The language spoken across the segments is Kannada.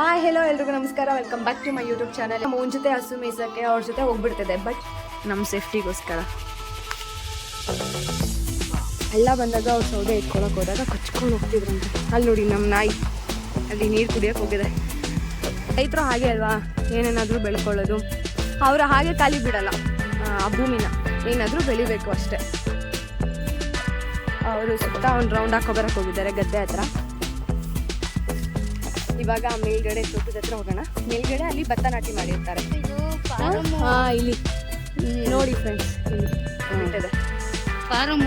ಹಾಯ್ ಹೆಲೋ ಎಲ್ರಿಗೂ ನಮಸ್ಕಾರ. Welcome back to my YouTube channel ನಮ್ಮ ಜೊತೆ ಹಸು ಮೀಸಕ್ಕೆ ಅವ್ರ ಜೊತೆ ಹೋಗ್ಬಿಡ್ತಿದೆ ಬಟ್ ನಮ್ಮ ಸೇಫ್ಟಿಗೋಸ್ಕರ ಎಲ್ಲ ಬಂದಾಗ ಅವ್ರು ಸೌದೆ ಇಟ್ಕೊಳಕ್ ಹೋದಾಗ ಕಚ್ಕೊಂಡು ಹೋಗ್ತಿದ್ರಂತೆ. ಅಲ್ಲಿ ನೋಡಿ ನಮ್ಮ ನಾಯಿ. ಅಲ್ಲಿ ನೀರು ಕುಡಿಯೋಕೆ ಹೋಗಿದೆ. ರೈತರು ಹಾಗೆ ಅಲ್ವಾ? ಏನೇನಾದರೂ ಬೆಳ್ಕೊಳ್ಳೋದು. ಅವರು ಹಾಗೆ ಖಾಲಿ ಬಿಡಲ್ಲ. ಆ ಭೂಮಿನ. ಏನಾದರೂ ಬೆಳಿಬೇಕು ಅಷ್ಟೇ. ಅವರು ಸುತ್ತ ಒಂದು ರೌಂಡ್ ಹಾಕೋ ಬರಕ್ಕೆ ಹೋಗಿದ್ದಾರೆ ಗದ್ದೆ ಹತ್ರ. ಇವಾಗ ಮೇಲ್ಗಡೆ ತೋಟದ ಹತ್ರ ಹೋಗೋಣ. ಮೇಲ್ಗಡೆ ಅಲ್ಲಿ ಭತ್ತ ನಾಟಿ ಮಾಡಿರ್ತಾರೆ. ಹಾ ಇಲ್ಲಿ. ನೋಡಿ ಫ್ರೆಂಡ್ಸ್ ಇಲ್ಲಿ. ಫಾರಮ್.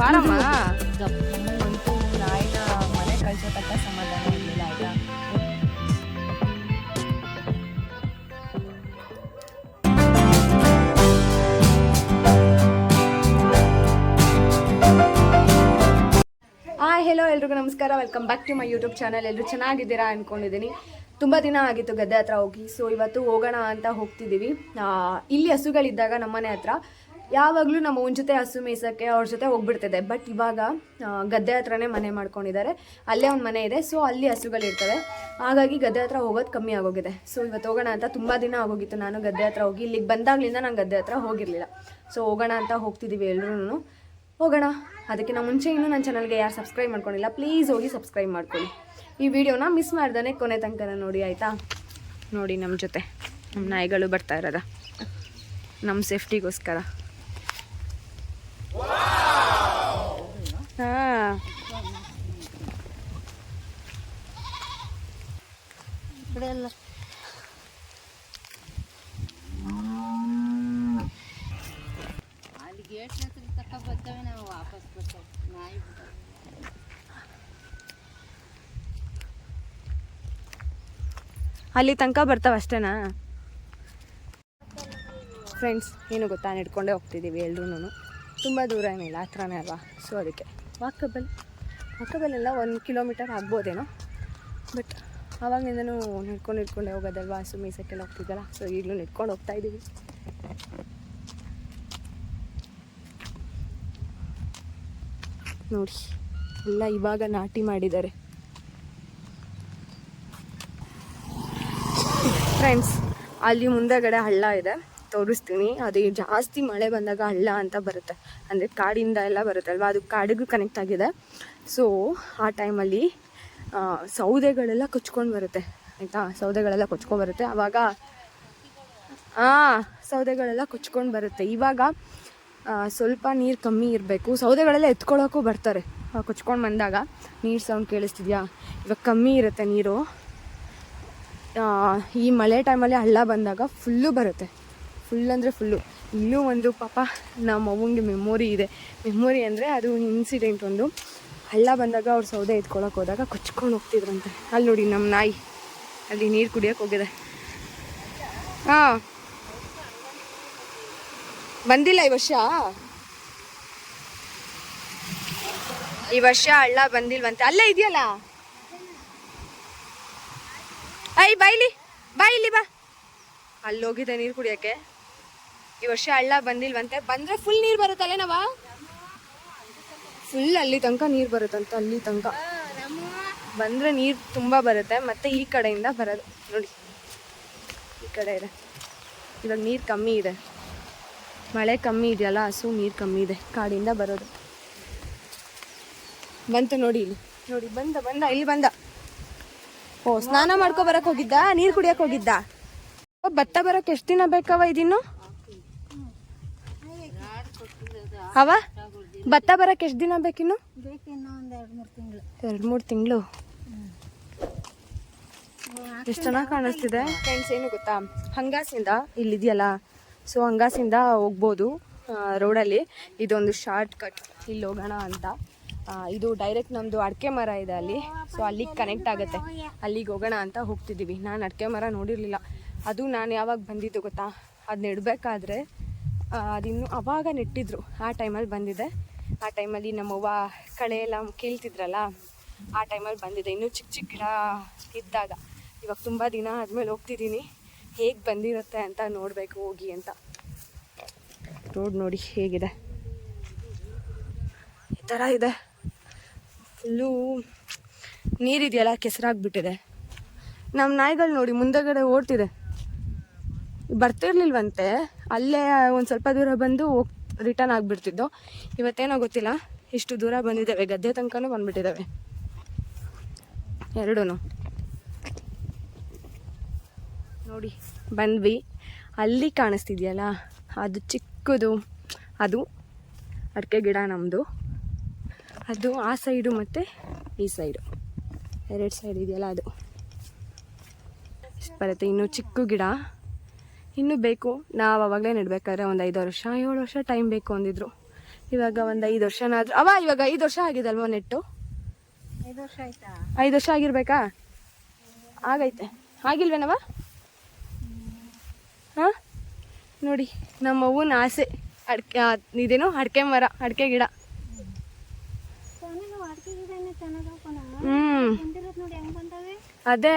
ಫಾರಮು? ಅಂತೂ ನಾಯಿನ ಮನೆ ಕಳ್ಸೋ ತಕ್ಕ ಸಮಾಧಾನ ಹಾಯ್ ಹೆಲೋ ಎಲ್ರಿಗೂ ನಮಸ್ಕಾರ. Welcome back to my YouTube channel ಎಲ್ಲರೂ ಚೆನ್ನಾಗಿದ್ದೀರಾ ಅಂದ್ಕೊಂಡಿದ್ದೀನಿ ತುಂಬ ದಿನ ಆಗಿತ್ತು ಗದ್ದೆ ಹತ್ರ ಹೋಗಿ ಸೊ ಇವತ್ತು ಹೋಗೋಣ ಅಂತ ಹೋಗ್ತಿದ್ದೀವಿ. ಇಲ್ಲಿ ಹಸುಗಳಿದ್ದಾಗ ನಮ್ಮನೆ ಹತ್ರ ಯಾವಾಗಲೂ ನಮ್ಮ ಅವನ ಜೊತೆ ಹಸು ಮೇಯ್ಸೋಕ್ಕೆ ಅವ್ರ ಜೊತೆ ಹೋಗ್ಬಿಡ್ತಿದೆ. ಬಟ್ ಇವಾಗ ಗದ್ದೆ ಹತ್ರನೇ ಮನೆ ಮಾಡ್ಕೊಂಡಿದ್ದಾರೆ. ಅಲ್ಲೇ ಒಂದು ಮನೆ ಇದೆ ಸೊ ಅಲ್ಲಿ ಹಸುಗಳಿರ್ತವೆ. ಹಾಗಾಗಿ ಗದ್ದೆ ಹತ್ರ ಹೋಗೋದು ಕಮ್ಮಿ ಆಗೋಗಿದೆ. ಸೊ ಇವತ್ತು ಹೋಗೋಣ ಅಂತ ತುಂಬ ದಿನ ಆಗೋಗಿತ್ತು. ನಾನು ಗದ್ದೆ ಹತ್ರ ಹೋಗಿ, ಇಲ್ಲಿಗೆ ಬಂದಾಗಲಿಂದ ನಾನು ಗದ್ದೆ ಹತ್ರ ಹೋಗಿರಲಿಲ್ಲ. ಸೊ ಹೋಗೋಣ ಅಂತ ಹೋಗ್ತಿದ್ದೀವಿ ಎಲ್ಲರೂ ಹೋಗೋಣ. ಅದಕ್ಕಿಂತ ಮುಂಚೆ ಇನ್ನೂ ನನ್ನ ಚಾನಲ್ಗೆ ಯಾರು ಸಬ್ಸ್ಕ್ರೈಬ್ ಮಾಡ್ಕೊಂಡಿಲ್ಲ ಪ್ಲೀಸ್ ಹೋಗಿ ಸಬ್ಸ್ಕ್ರೈಬ್ ಮಾಡ್ಕೊಳ್ಳಿ. ಈ ವಿಡಿಯೋನ ಮಿಸ್ ಮಾಡ್ದೇ ಕೊನೆ ತನಕನ ನೋಡಿ, ಆಯಿತಾ? ನೋಡಿ ನಮ್ಮ ಜೊತೆ ನಮ್ಮ ನಾಯಿಗಳು ಬರ್ತಾ ಇರೋದ. ನಮ್ಮ ಸೇಫ್ಟಿಗೋಸ್ಕರ ಹಾಂ. ಬಿಡಲ್ಲ ಅಲ್ಲಿ ತನಕ ಬರ್ತಾವ ಅಷ್ಟೇನಾ? ಫ್ರೆಂಡ್ಸ್ ಏನು ಗೊತ್ತಾ? ನಡ್ಕೊಂಡೇ ಹೋಗ್ತಿದ್ದೀವಿ ಎಲ್ರೂ ತುಂಬ ದೂರ ಏನಿಲ್ಲ ಹತ್ರನೇ ಅಲ್ವಾ? ಸೊ ಅದಕ್ಕೆ. ವಾಕಬಲ್ ವಾಕಬಲ್ ಎಲ್ಲ ಒಂದು ಕಿಲೋಮೀಟರ್ ಆಗ್ಬೋದೇನೋ? ಬಟ್ ಆವಾಗಿಂದನೂ ನಡ್ಕೊಂಡು, ನಡ್ಕೊಂಡೇ ಹೋಗೋದಲ್ವಾ? ಹಸು ಮೀಸಕ್ಕೆಲ್ಲ ಹೋಗ್ತಿದ್ದಲ್ಲ ಸೊ ಈಗಲೂ ನಡ್ಕೊಂಡು ಹೋಗ್ತಾ ಇದ್ದೀವಿ ನೋಡಿ. ಎಲ್ಲ ಇವಾಗ ನಾಟಿ ಮಾಡಿದ್ದಾರೆ. ಫ್ರೆಂಡ್ಸ್ ಅಲ್ಲಿ ಮುಂದೆಗಡೆ ಹಳ್ಳ ಇದೆ. ತೋರಿಸ್ತೀನಿ. ಅದು ಜಾಸ್ತಿ ಮಳೆ ಬಂದಾಗ ಹಳ್ಳ ಅಂತ ಬರುತ್ತೆ. ಅಂದರೆ ಕಾಡಿಂದ ಎಲ್ಲ ಬರುತ್ತಲ್ವ ಅದು ಕಾಡಿಗೂ ಕನೆಕ್ಟ್ ಆಗಿದೆ. ಸೊ ಆ ಟೈಮಲ್ಲಿ ಸೌದೆಗಳೆಲ್ಲ ಕೊಚ್ಕೊಂಡು ಬರುತ್ತೆ. ಆಯಿತಾ? ಸೌದೆಗಳೆಲ್ಲ ಕೊಚ್ಕೊಂಡು ಬರುತ್ತೆ. ಆವಾಗ ಹಾಂ ಸೌದೆಗಳೆಲ್ಲ ಕೊಚ್ಕೊಂಡು ಬರುತ್ತೆ. ಇವಾಗ ಸ್ವಲ್ಪ ನೀರು ಕಮ್ಮಿ ಇರಬೇಕು. ಸೌದೆಗಳೆಲ್ಲ ಎತ್ಕೊಳ್ಳೋಕ್ಕೂ ಬರ್ತಾರೆ. ಕೊಚ್ಕೊಂಡು ಬಂದಾಗ ನೀರು ಸೌಂಡ್ ಕೇಳಿಸ್ತಿದ್ಯಾ? ಇವಾಗ ಕಮ್ಮಿ ಇರುತ್ತೆ ನೀರು. ಈ ಮಳೆ ಟೈಮಲ್ಲಿ ಹಳ್ಳ ಬಂದಾಗ ಫುಲ್ಲು ಬರುತ್ತೆ. ಫುಲ್ ಅಂದರೆ ಫುಲ್ಲು ಇನ್ನೂ ಒಂದು ಪಾಪ ನಮ್ಮ ಅವ್ವಂಗೆ ಮೆಮೊರಿ ಇದೆ. ಮೆಮೊರಿ ಅಂದರೆ ಅದು ಇನ್ಸಿಡೆಂಟ್ ಒಂದು. ಹಳ್ಳ ಬಂದಾಗ ಅವ್ರು ಸೌದೆ ಎತ್ಕೊಳಕ್ಕೆ ಹೋದಾಗ ಕೊಚ್ಕೊಂಡು ಹೋಗ್ತಿದ್ರಂತೆ. ಅಲ್ಲಿ ನೋಡಿ ನಮ್ಮ ನಾಯಿ. ಅಲ್ಲಿ ನೀರು ಕುಡಿಯೋಕೆ ಹೋಗಿದೆ. ಹಾಂ ಬಂದಿಲ್ಲ ಈ ವರ್ಷ? ಈ ವರ್ಷ ಹಳ್ಳ ಬಂದಿಲ್ವಂತೆ. ಅಲ್ಲೇ ಇದೆಯಲ್ಲ? ಐ ಬಾಯ್ಲಿ ಬಾ ಬಾ. ಅಲ್ಲಿ ನೀರು ಕುಡಿಯೋಕ್ಕೆ. ಈ ವರ್ಷ ಹಳ್ಳ ಬಂದಿಲ್ವಂತೆ. ಬಂದ್ರೆ ಫುಲ್ ನೀರು ಬರುತ್ತಲ್ಲ ನಾವ? ಫುಲ್ ಅಲ್ಲಿ ತನಕ ನೀರು ಬರುತ್ತಂತ, ಅಲ್ಲಿ ತನಕ. ಬಂದ್ರೆ ನೀರು ತುಂಬ ಬರುತ್ತೆ, ಮತ್ತೆ ಈ ಕಡೆಯಿಂದ ಬರೋದು. ನೋಡಿ, ಈ ಕಡೆ ಇದೆ. ಇವಾಗ ನೀರು ಕಮ್ಮಿ ಇದೆ. ಮಳೆ ಕಮ್ಮಿ ಇದೆಯಲ್ಲ, ಹಸು ನೀರು ಕಮ್ಮಿ ಇದೆ, ಕಾಡಿಂದ ಬರೋದು. ಬಂತು ನೋಡಿ ಇಲ್ಲಿ. ನೋಡಿ, ಬಂದ ಬಂದ, ಇಲ್ಲಿ ಬಂದ. ಓ, ಸ್ನಾನ ಮಾಡ್ಕೊ ಬರಕ್ ಹೋಗಿದ್ದ? ನೀರು ಕುಡಿಯಕ್ ಹೋಗಿದ್ದ? ಭತ್ತ ಬರಕ್ ಎಷ್ಟ್ ದಿನ ಬೇಕವ ಇದಿನ್ನು? ಅವ? ಭತ್ತ ಬರಕ್ ಎಷ್ಟ್ ದಿನ ಬೇಕಿನ್ನು? ಎರಡ್ ಮೂರ್ ತಿಂಗಳು. ಎಷ್ಟು ಚೆನ್ನಾಗಿ ಕಾಣಿಸ್ತಿದೆ? ಫ್ರೆಂಡ್ಸ್, ಏನು ಗೊತ್ತಾ? ಹಂಗಾಸಿಂದ ಇಲ್ಲಿದೆಯಲ್ಲ ಸೊ ಹಂಗಾಸಿಂದ ಹೋಗ್ಬೋದು ರೋಡಲ್ಲಿ. ಇದೊಂದು ಶಾರ್ಟ್ ಕಟ್ ಇಲ್ಲಿ ಹೋಗೋಣ ಅಂತ. ಇದು ಡೈರೆಕ್ಟ್ ನಮ್ಮದು ಅಡಿಕೆ ಮರ ಇದೆ ಅಲ್ಲಿ. ಸೊ ಅಲ್ಲಿಗೆ ಕನೆಕ್ಟ್ ಆಗುತ್ತೆ. ಅಲ್ಲಿಗೆ ಹೋಗೋಣ ಅಂತ ಹೋಗ್ತಿದ್ದೀವಿ ನಾನು ಅಡಿಕೆ ಮರ ನೋಡಿರಲಿಲ್ಲ. ಅದು ನಾನು ಯಾವಾಗ ಬಂದಿದ್ದು ಗೊತ್ತಾ? ಅದು ನೆಡಬೇಕಾದ್ರೆ ಅದಿನ್ನು ಅವಾಗ ನೆಟ್ಟಿದ್ರು. ಆ ಟೈಮಲ್ಲಿ ಬಂದಿದೆ. ಆ ಟೈಮಲ್ಲಿ ನಮ್ಮವ್ವ ಕಳೆ ಎಲ್ಲ ಕೀಳ್ತಿದ್ರಲ್ಲ, ಆ ಟೈಮಲ್ಲಿ ಬಂದಿದೆ. ಇನ್ನೂ ಚಿಕ್ಕ ಚಿಕ್ಕ ಗಿಡ ಇದ್ದಾಗ. ಇವಾಗ ತುಂಬ ದಿನ ಆದಮೇಲೆ ಹೋಗ್ತಿದ್ದೀನಿ ಹೇಗೆ ಬಂದಿರುತ್ತೆ ಅಂತ ನೋಡಬೇಕು, ಹೋಗಿ ಅಂತ. ರೋಡ್ ನೋಡಿ ಹೇಗಿದೆ. ಈ ಥರ ಇದೆ. ಫುಲ್ಲು ನೀರಿದೆಯಲ್ಲ, ಕೆಸರಾಗ್ಬಿಟ್ಟಿದೆ. ನಮ್ಮ ನಾಯಿಗಳು ನೋಡಿ ಮುಂದೆಗಡೆ ಓಡ್ತಿದೆ. ಬರ್ತಿರ್ಲಿಲ್ವಂತೆ, ಅಲ್ಲೇ ಒಂದು ಸ್ವಲ್ಪ ದೂರ ಬಂದು ಹೋಗ್ ರಿಟರ್ನ್ ಆಗಿಬಿಡ್ತಿದ್ದೋ. ಇವತ್ತೇನೋ ಗೊತ್ತಿಲ್ಲ, ಇಷ್ಟು ದೂರ ಬಂದಿದ್ದಾವೆ, ಗದ್ದೆ ತನಕನೂ ಬಂದ್ಬಿಟ್ಟಿದ್ದಾವೆ. ಎರಡೂ ನೋಡಿ ಬಂದ್ವಿ. ಅಲ್ಲಿ ಕಾಣಿಸ್ತಿದೆಯಲ್ಲ ಅದು ಚಿಕ್ಕದು. ಅದು ಅಡಿಕೆ ಗಿಡ ನಮ್ಮದು ಅದು ಆ ಸೈಡು ಮತ್ತು ಈ ಸೈಡು. ಎರಡು ಸೈಡ್ ಇದೆಯಲ್ಲ ಅದು. ಇಷ್ಟು ಬರುತ್ತೆ ಇನ್ನೂ ಚಿಕ್ಕ ಗಿಡ. ಇನ್ನೂ ಬೇಕು. ನಾವು ಅವಾಗಲೇ ನೆಡ್ಬೇಕಾದ್ರೆ ಒಂದು ಐದು ವರ್ಷ ಏಳು ವರ್ಷ ಟೈಮ್ ಬೇಕು ಅಂದಿದ್ರು. ಇವಾಗ ಒಂದು ಐದು ವರ್ಷನಾದರೂ ಅವ ಇವಾಗ ಐದು ವರ್ಷ ಆಗಿದಲ್ವ ನೆಟ್ಟು? ಐದು ವರ್ಷ ಆಯ್ತಾ? ಐದು ವರ್ಷ ಆಗಿರ್ಬೇಕಾ? ಆಗೈತೆ. ಆಗಿಲ್ವೇನವ ಹಾಂ? ನೋಡಿ ನಮ್ಮ ಅವ್ವನ ಆಸೆ. ಅಡ್ಕೆ ಇದೇನು ಅಡಿಕೆ ಮರ ಅಡಿಕೆ ಗಿಡ. ಹ್ಞೂ ಅದೇ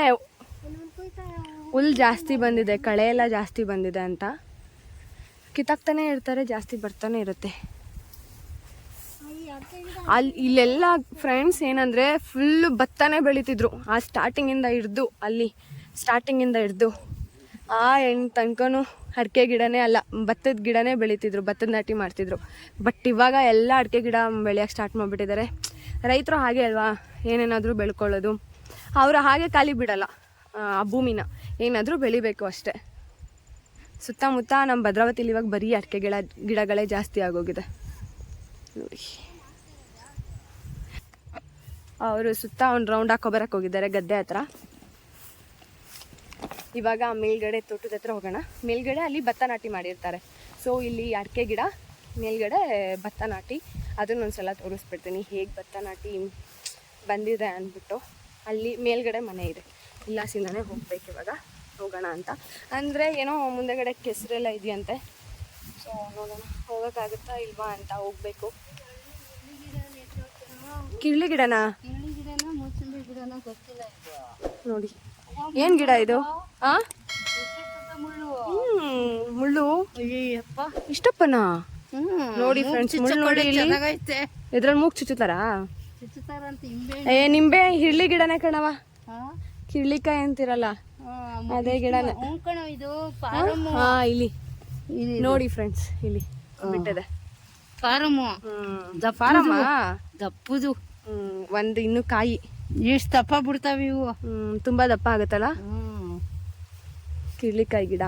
ಹುಲ್ ಜಾಸ್ತಿ ಬಂದಿದೆ ಕಳೆ ಎಲ್ಲ ಜಾಸ್ತಿ ಬಂದಿದೆ ಅಂತ. ಕಿತ್ತಾಕ್ತಾನೆ ಇರ್ತಾರೆ ಜಾಸ್ತಿ ಬರ್ತಾನೆ ಇರುತ್ತೆ. ಅಲ್ಲಿ ಇಲ್ಲೆಲ್ಲ ಫ್ರೆಂಡ್ಸ್ ಏನಂದರೆ ಫುಲ್ಲು ಭತ್ತನೇ ಬೆಳೀತಿದ್ರು. ಆ ಸ್ಟಾರ್ಟಿಂಗಿಂದ ಹಿಡ್ದು ಅಲ್ಲಿ ಸ್ಟಾರ್ಟಿಂಗಿಂದ ಹಿಡ್ದು. ಆ ಹೆಣ್ಣು ತನಕನೂ ಅಡಿಕೆ ಗಿಡನೇ ಅಲ್ಲ ಭತ್ತದ ಗಿಡನೇ ಬೆಳೀತಿದ್ರು ಭತ್ತದ ನಾಟಿ ಮಾಡ್ತಿದ್ರು. ಬಟ್ ಇವಾಗ ಎಲ್ಲ ಅಡಿಕೆ ಗಿಡ ಬೆಳೆಯೋಕೆ ಸ್ಟಾರ್ಟ್ ಮಾಡಿಬಿಟ್ಟಿದ್ದಾರೆ ರೈತರು ಹಾಗೆ ಅಲ್ವಾ? ಏನೇನಾದರೂ ಬೆಳ್ಕೊಳ್ಳೋದು. ಅವರು ಹಾಗೆ ಖಾಲಿ ಬಿಡಲ್ಲ ಆ, ಭೂಮಿನ. ಏನಾದರೂ ಬೆಳಿಬೇಕು ಅಷ್ಟೇ. ಸುತ್ತಮುತ್ತ ನಮ್ಮ ಭದ್ರಾವತಿಲಿ ಇವಾಗ ಬರೀ ಅಡಿಕೆ ಗಿಡ ಗಿಡಗಳೇ ಜಾಸ್ತಿ ಆಗೋಗಿದೆ. ನೋಡಿ. ಅವರು ಸುತ್ತ ಒಂದು ರೌಂಡ್ ಹಾಕೊಬರಕ್ಕೆ ಹೋಗಿದ್ದಾರೆ ಗದ್ದೆ ಹತ್ರ. ಇವಾಗ ಮೇಲ್ಗಡೆ ತೋಟದ ಹತ್ರ ಹೋಗೋಣ. ಮೇಲ್ಗಡೆ ಅಲ್ಲಿ ಭತ್ತ ನಾಟಿ ಮಾಡಿರ್ತಾರೆ. ಸೊ ಇಲ್ಲಿ ಅಡಿಕೆ ಗಿಡ ಮೇಲ್ಗಡೆ ಭತ್ತ ನಾಟಿ. ಅದನ್ನೊಂದ್ಸಲ ತೋರಿಸ್ಬಿಡ್ತೀನಿ. ಹೇಗೆ ಭತ್ತ ನಾಟಿ ಬಂದಿದೆ ಅಂದ್ಬಿಟ್ಟು. ಅಲ್ಲಿ ಮೇಲ್ಗಡೆ ಮನೆ ಇದೆ. ಇಲ್ಲಾಸಿಂದನೇ ಹೋಗ್ಬೇಕು ಇವಾಗ. ಹೋಗೋಣ ಅಂತ. ಅಂದರೆ ಏನೋ ಮುಂದೆಗಡೆ ಕೆಸರೆಲ್ಲ ಇದೆಯಂತೆ. ಸೊ ನೋಡೋಣ. ಹೋಗೋಕ್ಕಾಗುತ್ತಾ ಇಲ್ವಾ ಅಂತ ಹೋಗ್ಬೇಕು. ಕಿರ್ಲಿ ಗಿಡನಾ? ಗೊತ್ತಿಲ್ಲ ಇದು ನೋಡಿ. ಏನ್ ಗಿಡ ಇದು? ಆ? ಹ್ಮ್ ಮುಳ್ಳು. ಇಷ್ಟಪ್ಪನಾ? ನೋಡಿ ಫ್ರೆಂಡ್ಸ್ ಮುಳ್ಳು ನೋಡಿ ಇಲ್ಲಿ. ಇದ್ರಲ್ಲಿ ಮೂಗ್ ಚುಚ್ಚುತ್ತಾರಾ? ಏ ನಿಂಬೆ ಹಿರ್ಲಿ ಗಿಡನೇ ಕಣವ ಕಿರ್ಲಿಕಾಯಿ ಅಂತಿರಲ್ಲ. ಅದೇ ಗಿಡನೇ. ಹಾ? ಇಲ್ಲಿ. ನೋಡಿ ಫ್ರೆಂಡ್ಸ್ ಇಲ್ಲಿ. ಬಿಟ್ಟದ. ಫಾರಮ್ಮ ದಪ್ಪದು. ಒಂದು ಇನ್ನು ಕಾಯಿ. ಎಷ್ಟು ದಪ್ಪ ಬಿಡ್ತಾವ ಇವು. ಹ್ಮ್ ತುಂಬಾ ದಪ್ಪ ಆಗುತ್ತಲ್ಲ? ಹ್ಮ್. ಕಿರ್ಲಿಕಾಯಿ ಗಿಡ.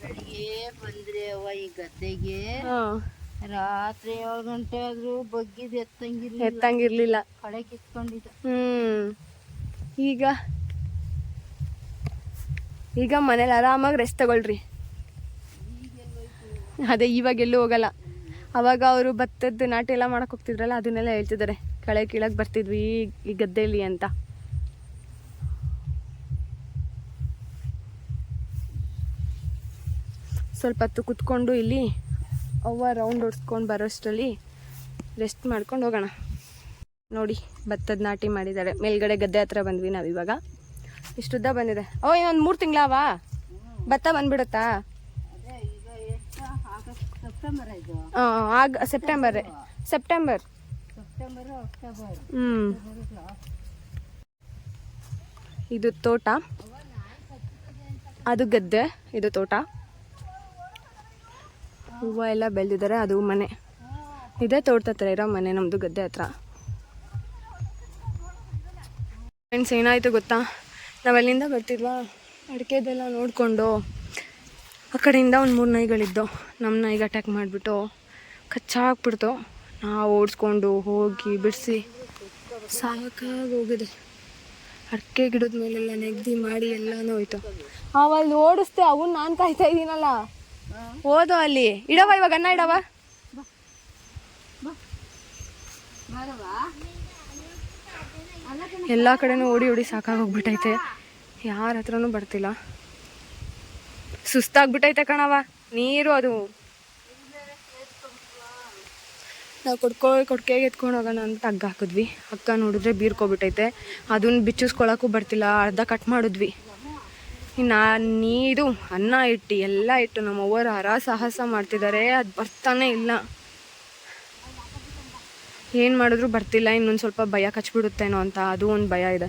ಬೆಳಿಗ್ಗೆ ಬಂದ್ರೆ ಅವ್ವ ಈ ಗದ್ದೆಗೆ. ರಾತ್ರಿ ಏಳು ಗಂಟೆ ಆದ್ರೂ ಬಗ್ಗಿದ್ ಎತ್ತಂಗಿರ್ಲಿಲ್ಲ. ಎತ್ತಂಗಿರ್ಲಿಲ್ಲ. ಕಳೆ ಕಿತ್ಕೊಂಡಿದ್ದ. ಹ್ಮ್. ಈಗ? ಈಗ ಮನೇಲಿ ಆರಾಮಾಗಿ ರೆಸ್ಟ್ ತಗೊಳ್ರಿ. ಅದೇ ಇವಾಗ ಎಲ್ಲೂ ಹೋಗಲ್ಲ. ಅವಾಗ ಅವರು ಭತ್ತದ ನಾಟಿ ಎಲ್ಲ ಮಾಡಕ್ಕೆ ಹೋಗ್ತಿದ್ರಲ್ಲ, ಅದನ್ನೆಲ್ಲ ಹೇಳ್ತಿದ್ದಾರೆ. ಕಳೆ ಕೀಳಕ್ಕೆ ಬರ್ತಿದ್ವಿ, ಈ- ಈ ಗದ್ದೆಯಲ್ಲಿ ಅಂತ. ಸ್ವಲ್ಪ ಹೊತ್ತು ಕುತ್ಕೊಂಡು ಇಲ್ಲಿ ಅವ್ವ ರೌಂಡ್ ಹೊಡ್ಸ್ಕೊಂಡು ಬರೋಷ್ಟರಲ್ಲಿ ರೆಸ್ಟ್ ಮಾಡ್ಕೊಂಡು ಹೋಗೋಣ. ನೋಡಿ, ಭತ್ತದ ನಾಟಿ ಮಾಡಿದ್ದಾರೆ. ಮೇಲ್ಗಡೆ ಗದ್ದೆ ಹತ್ರ ಬಂದ್ವಿ ನಾವು ಇವಾಗ ಇಷ್ಟುದ್ದ ಬಂದಿದೆ. ಓ, ಇನ್ನೊಂದು ಮೂರು ತಿಂಗಳಾವಾ? ಭತ್ತ ಬಂದ್ಬಿಡುತ್ತಾ ಅದೇ ಈಗ ಎಷ್ಟು ಆಗಸ್ಟ್ ಸೆಪ್ಟೆಂಬರ್ ಇದು ಆ, ಆಗ ಸೆಪ್ಟೆಂಬರ್ ಸೆಪ್ಟೆಂಬರ್ ಹ್ಞೂ ಇದು ತೋಟ. ಅದು ಗದ್ದೆ ಇದು ತೋಟ. ಹೂವು ಎಲ್ಲ ಬೆಳೆದಿದ್ದಾರೆ ಅದು ಮನೆ. ಇದೇ ತೋಟದ ಹತ್ರ ಇರೋ ಮನೆ ನಮ್ಮದು ಗದ್ದೆ ಹತ್ರ. ಫ್ರೆಂಡ್ಸ್ ಏನಾಯಿತು ಗೊತ್ತಾ? ನಾವು ಅಲ್ಲಿಂದ ಬರ್ತಿದ್ವಾ? ಅಡಿಕೆದೆಲ್ಲ ನೋಡಿಕೊಂಡು. ಆ ಕಡೆಯಿಂದ ಒಂದು ಮೂರು ನಾಯಿಗಳಿದ್ದು ನಮ್ಮ ನಾಯಿಗೆ ಅಟ್ಯಾಕ್ ಮಾಡಿಬಿಟ್ಟು ಕಚ್ಚಾಕ್ಬಿಡ್ತು ನಾವು ಓಡಿಸ್ಕೊಂಡು ಹೋಗಿ ಬಿಡಿಸಿ ಸಾಕಾಗಿ ಹೋಗಿದೆ. ಅಡಿಕೆ ಗಿಡದ ಮೇಲೆಲ್ಲ ನೆಗ್ದಿ ಮಾಡಿ ಎಲ್ಲನೂ ಹೋಯ್ತು. ಅವಲ್ಲಿ ಓಡಿಸ್ತೆ ಅವನ್ನ ನಾನು ಕಾಯ್ತಾ ಇದ್ದೀನಲ್ಲ ಓದೋ ಅಲ್ಲಿ. ಇಡವ ಇವಾಗ ಅನ್ನ ಇಡವ ಎಲ್ಲ ಕಡೆನೂ ಓಡಿ ಓಡಿ ಸಾಕಾಗೋಗ್ಬಿಟ್ಟೈತೆ ಯಾರ ಹತ್ರನೂ ಬರ್ತಿಲ್ಲ. ಸುಸ್ತಾಗ್ಬಿಟ್ಟೈತೆ ಕಣವ ನೀರು ಅದು. ನಾವು ಕೊಡ್ಕೋ, ಕೊಡ್ಕೆಗೆ ಎತ್ಕೊಂಡು ಹೋಗೋಣ ಅಂತ ಹಗ್ಗ ಹಾಕಿದ್ವಿ. ಅಕ್ಕ ನೋಡಿದ್ರೆ ಬೀರ್ಕೊಬಿಟ್ಟೈತೆ. ಅದನ್ನ ಬಿಚ್ಚಿಸ್ಕೊಳಕ್ಕೂ ಬರ್ತಿಲ್ಲ, ಅರ್ಧ ಕಟ್ ಮಾಡಿದ್ವಿ. ಇನ್ನು ನೀರು, ಅನ್ನ ಇಟ್ಟು, ಎಲ್ಲ ಇಟ್ಟು ನಮ್ಮ ಅವ್ವರು ಹರ ಸಾಹಸ ಮಾಡ್ತಿದ್ದಾರೆ ಅದು ಬರ್ತಾನೆ ಇಲ್ಲ. ಏನು ಮಾಡಿದ್ರು ಬರ್ತಿಲ್ಲ, ಇನ್ನೊಂದು ಸ್ವಲ್ಪ ಭಯ ಕಚ್ಬಿಡುತ್ತೇನೋ ಅಂತ, ಅದು ಒಂದು ಭಯ ಇದೆ.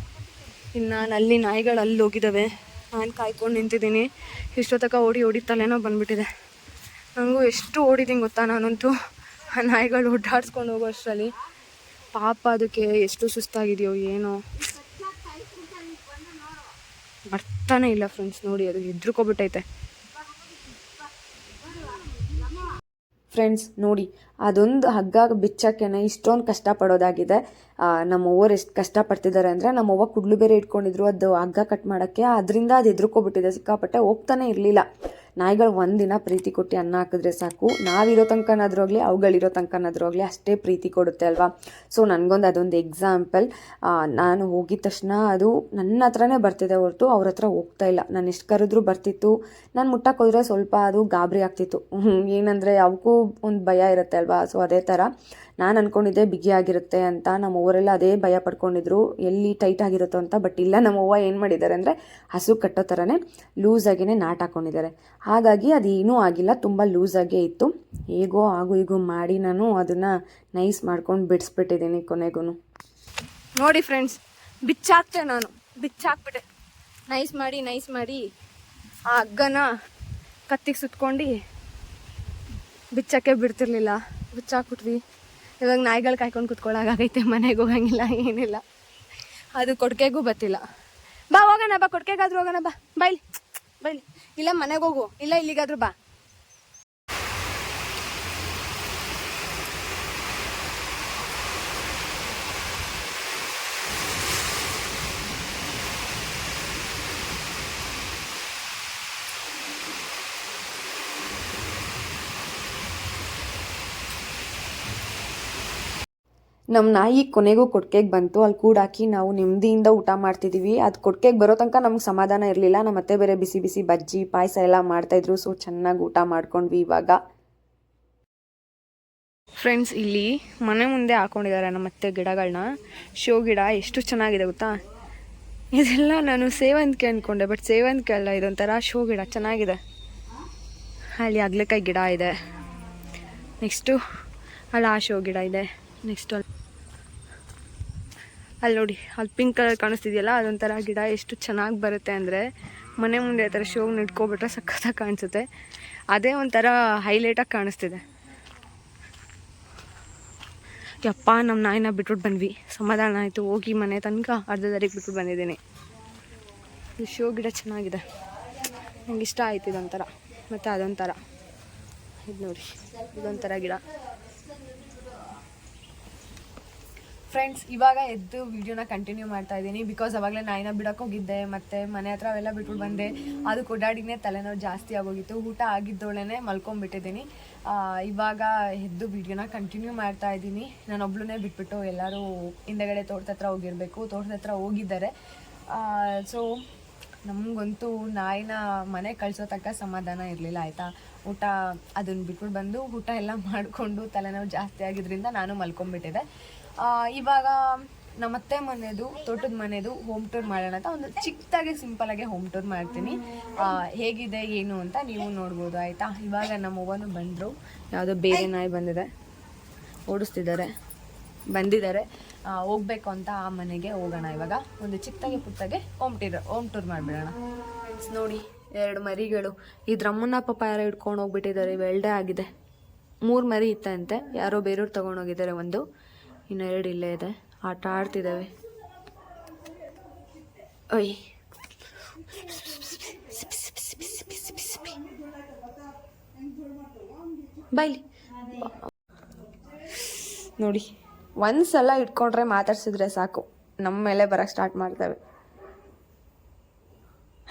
ಇನ್ನು ನಲ್ಲಿ ನಾಯಿಗಳು ಅಲ್ಲಿ ಹೋಗಿದ್ದಾವೆ ನಾನು ಕಾಯ್ಕೊಂಡು ನಿಂತಿದ್ದೀನಿ. ಇಷ್ಟೊತ್ತಕ ಓಡಿ ಓಡಿ ತಲೆನೋ ಬಂದುಬಿಟ್ಟಿದೆ. ನನಗೂ ಎಷ್ಟು ಓಡಿದ್ದೀನಿ ಗೊತ್ತಾ ನಾನಂತೂ. ಆ ನಾಯಿಗಳು ಓಡಾಡ್ಸ್ಕೊಂಡು ಹೋಗೋ ಅಷ್ಟರಲ್ಲಿ. ಪಾಪ ಅದಕ್ಕೆ ಎಷ್ಟು ಸುಸ್ತಾಗಿದೆಯೋ ಏನೋ. ಬರ್ತಾನೆ ಇಲ್ಲ ಫ್ರೆಂಡ್ಸ್ ನೋಡಿ ಅದು ಹೆದ್ರುಕೊಬಿಟ್ಟೈತೆ. ಫ್ರೆಂಡ್ಸ್, ನೋಡಿ, ಅದೊಂದು ಹಗ್ಗ ಬಿಚ್ಚಕ್ಕೇನೆ ಇಷ್ಟೊಂದು ಕಷ್ಟಪಡೋದಾಗಿದೆ. ನಮ್ಮವ್ವರು ಎಷ್ಟು ಕಷ್ಟಪಡ್ತಿದ್ದಾರೆ ಅಂದರೆ ನಮ್ಮವ್ವ ಕುಡ್ಲು ಬೇರೆ ಇಟ್ಕೊಂಡಿದ್ರು, ಅದು ಹಗ್ಗ ಕಟ್ ಮಾಡೋಕ್ಕೆ. ಅದರಿಂದ ಅದು ಎದ್ರುಕೊಬಿಟ್ಟಿದೆ ಸಿಕ್ಕಾಪಟ್ಟೆ ಹೋಗ್ತಾನೆ ಇರಲಿಲ್ಲ. ನಾಯಿಗಳು ಒಂದಿನ ಪ್ರೀತಿ ಕೊಟ್ಟು ಅನ್ನ ಹಾಕಿದ್ರೆ ಸಾಕು. ನಾವಿರೋ ತನಕನಾದ್ರೂ ಆಗಲಿ, ಅವುಗಳಿರೋ ತನಕನಾದ್ರೂ ಆಗಲಿ ಅಷ್ಟೇ ಪ್ರೀತಿ ಕೊಡುತ್ತೆ ಅಲ್ವಾ? ಸೊ ನನಗೊಂದು ಅದೊಂದು ಎಕ್ಸಾಂಪಲ್ ನಾನು ಹೋಗಿದ ತಕ್ಷಣ ಅದು ನನ್ನ ಹತ್ರನೇ ಬರ್ತಿದೆ ಹೊರತು ಅವ್ರ ಹತ್ರ ಹೋಗ್ತಾ ಇಲ್ಲ. ನಾನು ಎಷ್ಟು ಕರೆದ್ರೂ ಬರ್ತಿತ್ತು. ನಾನು ಮುಟ್ಟಕ್ಕೆ ಹೋದ್ರೆ ಸ್ವಲ್ಪ ಅದು ಗಾಬರಿ ಆಗ್ತಿತ್ತು. ಏನಂದರೆ ಅವಕ್ಕೂ ಒಂದು ಭಯ ಇರುತ್ತೆ ಅಲ್ವಾ? ಸೊ ಅದೇ ಥರ ನಾನು ಅಂದ್ಕೊಂಡಿದ್ದೆ ಬಿಗಿಯಾಗಿರುತ್ತೆ ಅಂತ. ನಮ್ಮ ಊರೆಲ್ಲ ಅದೇ ಭಯ ಪಡ್ಕೊಂಡಿದ್ರು. ಎಲ್ಲಿ ಟೈಟ್ ಆಗಿರುತ್ತೋ ಅಂತ, ಬಟ್ ಇಲ್ಲ ನಮ್ಮ ಅವ್ವ ಏನು ಮಾಡಿದ್ದಾರೆ ಅಂದರೆ ಹಸು ಕಟ್ಟೋ ಥರನೇ ಲೂಸಾಗಿಯೇ ನಾಟ್ ಹಾಕ್ಕೊಂಡಿದ್ದಾರೆ ಹಾಗಾಗಿ ಅದೇನೂ ಆಗಿಲ್ಲ, ತುಂಬ ಲೂಸಾಗೇ ಇತ್ತು. ಹೇಗೋ ಆಗು ಹೀಗೂ ಮಾಡಿ ನಾನು ಅದನ್ನು ನೈಸ್ ಮಾಡ್ಕೊಂಡು ಬಿಡಿಸ್ಬಿಟ್ಟಿದ್ದೀನಿ ಕೊನೆಗೂ ನೋಡಿ ಫ್ರೆಂಡ್ಸ್ ಬಿಚ್ಚಾಕ್ತೆ ನಾನು. ಬಿಚ್ಚಾಕ್ಬಿಟ್ಟೆ. ನೈಸ್ ಮಾಡಿ ನೈಸ್ ಮಾಡಿ ಆ ಹಗ್ಗನ ಕತ್ತಿಗೆ ಸುತ್ಕೊಂಡು ಬಿಚ್ಚಕ್ಕೆ ಬಿಡ್ತಿರ್ಲಿಲ್ಲ. ಬಿಚ್ಚಾಕ್ಬಿಟ್ವಿ. ಇವಾಗ ನಾಯಿಗಳು ಕಾಯ್ಕೊಂಡು ಕುತ್ಕೊಳ್ಳೋಕಾಗೈತೆ ಮನೆಗೆ ಹೋಗಂಗಿಲ್ಲ, ಏನಿಲ್ಲ. ಅದು ಕೊಡ್ಕೆಗೂ ಬತ್ತಿಲ್ಲ. ಬಾ, ಹೋಗೋಣ ಬಾ, ಕೊಡ್ಕೆಗಾದ್ರೂ ಹೋಗೋಣ ಬಾ. ಬೈಲಿ ಬೈಲಿ ಇಲ್ಲ ಮನೆಗೆ ಹೋಗು. ಇಲ್ಲ ಇಲ್ಲಿಗಾದ್ರೂ ಬಾ. ನಮ್ಮ ನಾಯಿ ಕೊನೆಗೂ ಕೊಡ್ಕೆಗೆ ಬಂತು. ಅಲ್ಲಿ ಕೂಡಾಕಿ ನಾವು ನೆಮ್ಮದಿಯಿಂದ ಊಟ ಮಾಡ್ತಿದ್ದೀವಿ ಅದು ಕೊಡ್ಕೆಗೆ ಬರೋ ತನಕ ನಮ್ಗೆ ಸಮಾಧಾನ ಇರಲಿಲ್ಲ. ನಮ್ಮ ಅತ್ತೆ ಬೇರೆ ಬಿಸಿ ಬಿಸಿ ಬಜ್ಜಿ, ಪಾಯಸ ಎಲ್ಲ ಮಾಡ್ತಾಯಿದ್ರು ಸೊ, ಚೆನ್ನಾಗಿ ಊಟ ಮಾಡ್ಕೊಂಡ್ವಿ ಇವಾಗ. ಫ್ರೆಂಡ್ಸ್, ಇಲ್ಲಿ ಮನೆ ಮುಂದೆ ಹಾಕೊಂಡಿದ್ದಾರೆ ನಮ್ಮ ಅತ್ತೆ ಗಿಡಗಳನ್ನ ಶೋ ಗಿಡ ಎಷ್ಟು ಚೆನ್ನಾಗಿದೆ ಗೊತ್ತಾ? ಇದೆಲ್ಲ ನಾನು ಸೇವಂತಿಗೆ ಅಂದ್ಕೊಂಡೆ ಬಟ್ ಸೇವಂತಿಗೆ ಅಲ್ಲ, ಇದೊಂಥರ ಶೋ ಗಿಡ ಚೆನ್ನಾಗಿದೆ. ಅಲ್ಲಿ ಅಗ್ಲಕಾಯಿ ಗಿಡ ಇದೆ. ನೆಕ್ಸ್ಟು ಅಲ್ಲಿ, ಆ ಶೋ ಗಿಡ ಇದೆ. ನೆಕ್ಸ್ಟ್ ಅಲ್ಲಿ ಅಲ್ಲಿ ನೋಡಿ, ಅಲ್ಲಿ ಪಿಂಕ್ ಕಲರ್ ಕಾಣಿಸ್ತಿದೆಯಲ್ಲ, ಅದೊಂಥರ ಗಿಡ ಎಷ್ಟು ಚೆನ್ನಾಗಿ ಬರುತ್ತೆ ಅಂದರೆ ಮನೆ ಮುಂದೆ ಆ ಥರ ಶೋ ಇಟ್ಕೊಬಿಟ್ರೆ ಸಖತ್ತಾಗಿ ಕಾಣಿಸುತ್ತೆ. ಅದೇ ಒಂಥರ ಹೈಲೈಟಾಗಿ ಕಾಣಿಸ್ತಿದೆ. ಯಪ್ಪ ನಮ್ಮ ನಾಯಿನ ಬಿಟ್ಬಿಟ್ಟು ಬಂದ್ವಿ. ಸಮಾಧಾನ ಆಯಿತು, ಹೋಗಿ ಮನೆ ತನಕ ಅರ್ಧ ದಾರಿಗೆ ಬಿಟ್ಬಿಟ್ಟು ಬಂದಿದ್ದೀನಿ. ಈ ಶೋ ಗಿಡ ಚೆನ್ನಾಗಿದೆ. ನಂಗೆ ಇಷ್ಟ ಆಯ್ತು ಇದೊಂಥರ. ಮತ್ತು ಅದೊಂಥರ. ಇದು ನೋಡಿ, ಇದೊಂಥರ ಗಿಡ. ಫ್ರೆಂಡ್ಸ್ ಇವಾಗ ಎದ್ದು ವೀಡಿಯೋನ ಕಂಟಿನ್ಯೂ ಮಾಡ್ತಾ ಇದ್ದೀನಿ. ಬಿಕಾಸ್ ಅವಾಗಲೇ ನಾಯಿನ ಬಿಡಕ್ಕೆ ಹೋಗಿದ್ದೆ ಮತ್ತು ಮನೆ ಹತ್ರ ಅವೆಲ್ಲ ಬಿಟ್ಬಿಟ್ಟು ಬಂದೆ. ಅದು ಓಡಾಡಿನೇ ತಲೆನೋವು ಜಾಸ್ತಿ ಆಗೋಗಿತ್ತು. ಊಟ ಆಗಿದ್ದೋಳೇ ಮಲ್ಕೊಂಬಿಟ್ಟಿದ್ದೀನಿ. ಇವಾಗ ಎದ್ದು ವಿಡಿಯೋನ ಕಂಟಿನ್ಯೂ ಮಾಡ್ತಾ ಇದ್ದೀನಿ. ನಾನೊಬ್ಳನ್ನೇ ಬಿಟ್ಬಿಟ್ಟು ಎಲ್ಲರೂ ಹಿಂದೆಗಡೆ ತೋಟದ ಹತ್ರ ಹೋಗಿರಬೇಕು. ತೋಟದ ಹತ್ರ ಹೋಗಿದ್ದಾರೆ. ಸೊ ನಮಗಂತೂ ನಾಯಿನ ಮನೆ ಕಳಿಸೋ ತಕ್ಕ ಸಮಾಧಾನ ಇರಲಿಲ್ಲ, ಆಯಿತಾ? ಊಟ ಅದನ್ನು ಬಿಟ್ಬಿಟ್ಟು ಬಂದು, ಊಟ ಎಲ್ಲ ಮಾಡಿಕೊಂಡು ತಲೆನೋವು ಜಾಸ್ತಿ ಆಗಿದ್ದರಿಂದ ನಾನು ಮಲ್ಕೊಂಡ್ಬಿಟ್ಟಿದ್ದೆ ಇವಾಗ ನಮ್ಮತ್ತೆ ಮನೆದು ತೋಟದ ಮನೆದು ಹೋಮ್ ಟೂರ್ ಮಾಡೋಣ ಅಂತ ಒಂದು ಚಿಕ್ಕದಾಗಿ ಸಿಂಪಲಾಗಿ ಹೋಮ್ ಟೂರ್ ಮಾಡ್ತೀನಿ. ಹೇಗಿದೆ ಏನು ಅಂತ ನೀವು ನೋಡ್ಬೋದು ಆಯಿತಾ? ಇವಾಗ ನಮ್ಮ ಅವ್ವನು ಬಂದರು. ಯಾವುದೋ ಬೇರೆ ನಾಯಿ ಬಂದಿದೆ. ಓಡಿಸ್ತಿದ್ದಾರೆ. ಬಂದಿದ್ದಾರೆ. ಹೋಗ್ಬೇಕು ಅಂತ ಆ ಮನೆಗೆ ಹೋಗೋಣ ಇವಾಗ. ಒಂದು ಚಿಕ್ಕದಾಗಿ ಪುಟ್ಟಾಗೆ ಹೋಮ್ ಟೀರ್ ಹೋಮ್ ಟೂರ್ ಮಾಡಿಬಿಡೋಣ. ನೋಡಿ ಎರಡು ಮರಿಗಳು. ಇದ್ರಮ್ಮನ ಪಾಪ ಯಾರೋ ಹಿಡ್ಕೊಂಡು ಹೋಗ್ಬಿಟ್ಟಿದ್ದಾರೆ. ಇವೆಲ್ಡೇ ಆಗಿದೆ. ಮೂರು ಮರಿ ಇತ್ತಂತೆ. ಯಾರೋ ಬೇರೆಯವ್ರು ತೊಗೊಂಡೋಗಿದ್ದಾರೆ ಒಂದು. ಇನ್ನೆರಡು ಇಲ್ಲೇ ಇದೆ. ಆಟ ಆಡ್ತಿದ್ದಾವೆ. ಒಯ್ ಬೈಲಿ. ನೋಡಿ ಒಂದ್ಸಲ ಇಟ್ಕೊಂಡ್ರೆ ಮಾತಾಡ್ಸಿದ್ರೆ ಸಾಕು. ನಮ್ಮ ಮೇಲೆ ಬರಕ್ಕೆ ಸ್ಟಾರ್ಟ್ ಮಾಡ್ತವೆ.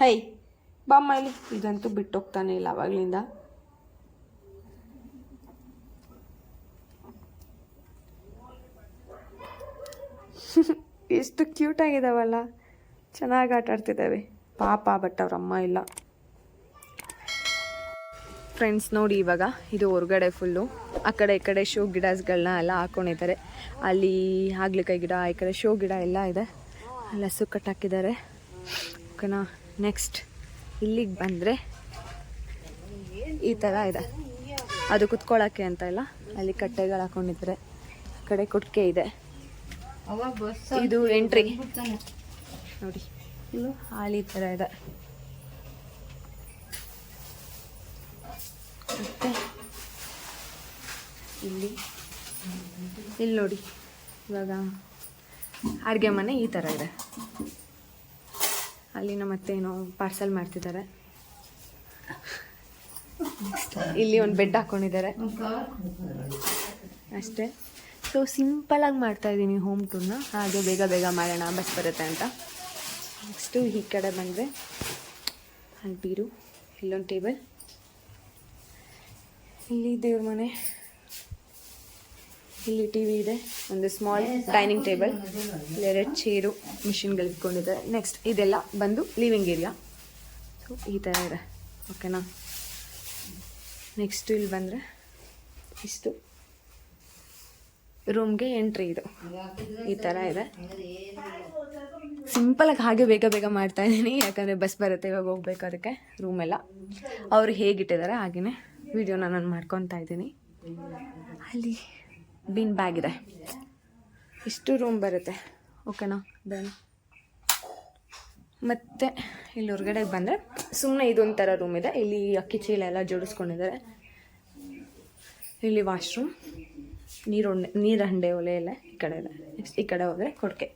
ಹೈ ಬಾಮ್ಮ ಇಲ್ಲಿ ಇದಂತೂ ಬಿಟ್ಟೋಗ್ತಾನೆ ಇಲ್ಲ ಅವಾಗ್ಲಿಂದ. ಎಷ್ಟು ಕ್ಯೂಟ್ ಆಗಿದಾವಲ್ಲ. ಚೆನ್ನಾಗಿ ಆಟ ಆಡ್ತಿದ್ದಾವೆ. ಪಾಪ ಬಟ್ ಅವ್ರ ಅಮ್ಮ ಇಲ್ಲ. ಫ್ರೆಂಡ್ಸ್ ನೋಡಿ ಇವಾಗ, ಇದು ಹೊರಗಡೆ ಫುಲ್ಲು ಆ ಕಡೆ ಈ ಕಡೆ ಶೋ ಗಿಡಸ್ಗಳನ್ನ ಎಲ್ಲ ಹಾಕೊಂಡಿದ್ದಾರೆ. ಅಲ್ಲಿ ಹಾಗಲಕಾಯಿ ಗಿಡ, ಈ ಕಡೆ ಶೋ ಗಿಡ ಎಲ್ಲ ಇದೆ. ಅಲ್ಲಿ ಹಸು ಕಟ್ಟಾಕಿದ್ದಾರೆ. ಓಕೆನಾ? ನೆಕ್ಸ್ಟ್ ಇಲ್ಲಿಗೆ ಬಂದರೆ ಈ ಥರ ಇದೆ. ಅದು ಕುತ್ಕೊಳ್ಳೋಕ್ಕೆ ಅಂತ ಇಲ್ಲ. ಅಲ್ಲಿ ಕಟ್ಟೆಗಳು ಹಾಕೊಂಡಿದ್ದಾರೆ. ಕಡೆ ಕೊಟ್ಟಿಗೆ ಇದೆ. ಇದು ಎಂಟ್ರಿ ನೋಡಿ. ಹಾಲಿ ಥರ ಇದೆ. ಮತ್ತೆ ಇಲ್ಲಿ ಇಲ್ಲಿ ನೋಡಿ. ಇವಾಗ ಅಡುಗೆ ಮನೆ ಈ ಥರ ಇದೆ. ಅಲ್ಲಿನ ಏನೋ ಪಾರ್ಸಲ್ ಮಾಡ್ತಿದ್ದಾರೆ. ಇಲ್ಲಿ ಒಂದು ಬೆಡ್ ಹಾಕೊಂಡಿದ್ದಾರೆ. ಅಷ್ಟೇ. ಸೊ ಸಿಂಪಲಾಗಿ ಮಾಡ್ತಾ ಇದ್ದೀನಿ ಹೋಮ್ ಟೂರ್ನ ಹಾಗೆ ಬೇಗ ಬೇಗ ಮಾಡೋಣ ಬಸ್ ಬರುತ್ತೆ ಅಂತ. ನೆಕ್ಸ್ಟು ಈ ಕಡೆ ಬಂದರೆ ಅಲ್ಲಿ ಬೀರು ಇಲ್ಲೊಂದು ಟೇಬಲ್ ಇಲ್ಲಿ ದೇವ್ರ ಮನೆ. ಇಲ್ಲಿ ಟಿ ವಿ ಇದೆ ಒಂದು ಸ್ಮಾಲ್ ಡೈನಿಂಗ್ ಟೇಬಲ್ ಎರಡು ಚೇರು ಮಿಷಿನ್ಗಳು ಇಟ್ಕೊಂಡಿದ್ದಾರೆ ನೆಕ್ಸ್ಟ್ ಇದೆಲ್ಲ ಬಂದು ಲಿವಿಂಗ್ ಏರಿಯಾ ಸೊ ಈ ಥರ ಇದೆ. ಓಕೆನಾ ನೆಕ್ಸ್ಟು ಇಲ್ಲಿ ಬಂದರೆ ಇಷ್ಟು. ರೂಮ್ಗೆ ಎಂಟ್ರಿ ಇದು. ಈ ಥರ ಇದೆ. ಸಿಂಪಲಾಗಿ ಹಾಗೆ ಬೇಗ ಬೇಗ ಮಾಡ್ತಾ ಇದ್ದೀನಿ. ಯಾಕಂದರೆ ಬಸ್ ಬರುತ್ತೆ ಇವಾಗ ಹೋಗ್ಬೇಕು ಅದಕ್ಕೆ ರೂಮೆಲ್ಲ ಅವರು ಹೇಗಿಟ್ಟಿದ್ದಾರೆ ಹಾಗೆಯೇ ವಿಡಿಯೋನ ನಾನು ಮಾಡ್ಕೊತಾ ಇದ್ದೀನಿ. ಅಲ್ಲಿ ಬಿನ್ ಬ್ಯಾಗ್ ಇದೆ. ಇಷ್ಟು ರೂಮ್ ಬರುತ್ತೆ. ಓಕೆನಾ ದೆನ್ ಮತ್ತು ಇಲ್ಲಿ ಹೊರಗಡೆ ಬಂದರೆ ಸುಮ್ಮನೆ ಇದೊಂಥರ ರೂಮ್ ಇದೆ. ಇಲ್ಲಿ ಅಕ್ಕಿ ಚೀಲ ಎಲ್ಲ ಜೋಡಿಸ್ಕೊಂಡಿದ್ದಾರೆ. ಇಲ್ಲಿ ವಾಶ್ರೂಮ್ ನೀರು ನೀರು ಹಂಡೆ ಒಲೆ ಎಲ್ಲ ಈ ಕಡೆ ಇದೆ ನೆಕ್ಸ್ಟ್ ಈ ಕಡೆ ಹೋದರೆ ಕೊಡ್ಕೆ.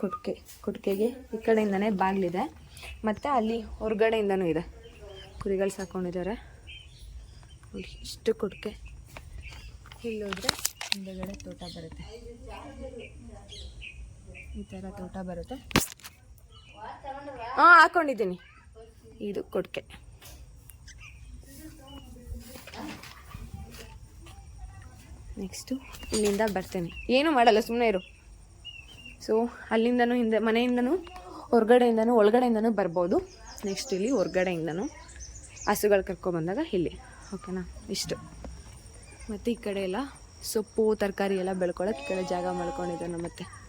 ಕೊಡ್ಕೆ, ಕೊಡ್ಕೆಗೆ ಈ ಕಡೆಯಿಂದನೇ ಬಾಗಿಲಿದೆ. ಮತ್ತು ಅಲ್ಲಿ ಹೊರಗಡೆಯಿಂದನೂ ಇದೆ. ಕುರಿಗಳು ಸಾಕೊಂಡಿದ್ದಾರೆ. ನೋಡಿ, ಇಷ್ಟು ಕೊಡ್ಕೆ. ಇಲ್ಲಿ ಹೋದರೆ ಹಿಂದೆಗಡೆ ತೋಟ ಬರುತ್ತೆ. ಈ ಥರ ತೋಟ ಬರುತ್ತೆ. ಹಾಂ, ಹಾಕೊಂಡಿದ್ದೀನಿ. ಇದು ಕೊಡ್ಕೆ. ನೆಕ್ಸ್ಟು ಇಲ್ಲಿಂದ ಬರ್ತೇನೆ. ಏನೂ ಮಾಡಲ್ಲ ಸುಮ್ಮನೆ ಇರು. ಸೊ ಅಲ್ಲಿಂದನೂ ಹಿಂದೆ, ಮನೆಯಿಂದನೂ, ಹೊರಗಡೆಯಿಂದನೂ, ಒಳಗಡೆಯಿಂದನೂ ಬರ್ಬೋದು. ನೆಕ್ಸ್ಟ್ ಇಲ್ಲಿ ಹೊರಗಡೆಯಿಂದನೂ ಹಸುಗಳು ಕರ್ಕೊಬಂದಾಗ ಇಲ್ಲಿ. ಓಕೆನಾ ಇಷ್ಟು. ಮತ್ತು ಈ ಕಡೆ ಎಲ್ಲ ಸೊಪ್ಪು, ತರಕಾರಿ ಎಲ್ಲ ಬೆಳ್ಕೊಳ್ಳೋಕೆ ಈ ಕಡೆ ಜಾಗ ಮಾಡ್ಕೊಂಡಿದ್ದಾನೆ ಮತ್ತೆ.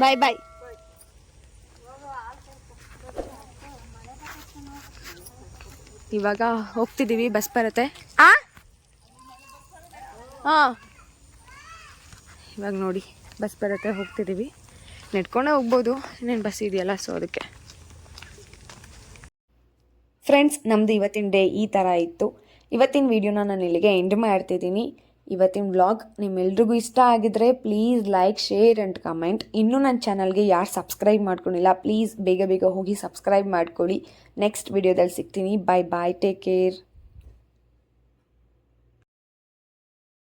ಬಾಯ್ ಬಾಯ್ ಇವಾಗ ಹೋಗ್ತಿದ್ದೀವಿ ಬಸ್ ಬರುತ್ತೆ. ಆ? ಹಾಂ. ಇವಾಗ ನೋಡಿ ಬಸ್ ಬರುತ್ತೆ ಹೋಗ್ತಿದ್ದೀವಿ ನೆಡ್ಕೊಂಡೇ ಹೋಗ್ಬೋದು ಇನ್ನೇನು ಬಸ್ ಇದೆಯಲ್ಲ ಸೊ ಅದಕ್ಕೆ. ಫ್ರೆಂಡ್ಸ್ ನಮ್ಮದು ಇವತ್ತಿನ ಡೇ ಈ ಥರ ಇತ್ತು. ಇವತ್ತಿನ ವೀಡಿಯೋನ ನಾನು ಇಲ್ಲಿಗೆ ಎಂಡ್ ಮಾಡ್ತಿದ್ದೀನಿ. ಇವತ್ತಿನ ವ್ಲಾಗ್ ನಿಮ್ಮೆಲ್ರಿಗೂ ಇಷ್ಟ ಆಗಿದ್ರೆ please like share and comment ಇನ್ನೂ ನನ್ನ ಚಾನಲ್ಗೆ ಯಾರು ಸಬ್ಸ್ಕ್ರೈಬ್ ಮಾಡ್ಕೊಂಡಿಲ್ಲ ಪ್ಲೀಸ್ ಬೇಗ ಬೇಗ ಹೋಗಿ ಸಬ್ಸ್ಕ್ರೈಬ್ ಮಾಡ್ಕೊಳ್ಳಿ. ನೆಕ್ಸ್ಟ್ ವೀಡಿಯೋದಲ್ಲಿ ಸಿಗ್ತೀನಿ. Bye bye take care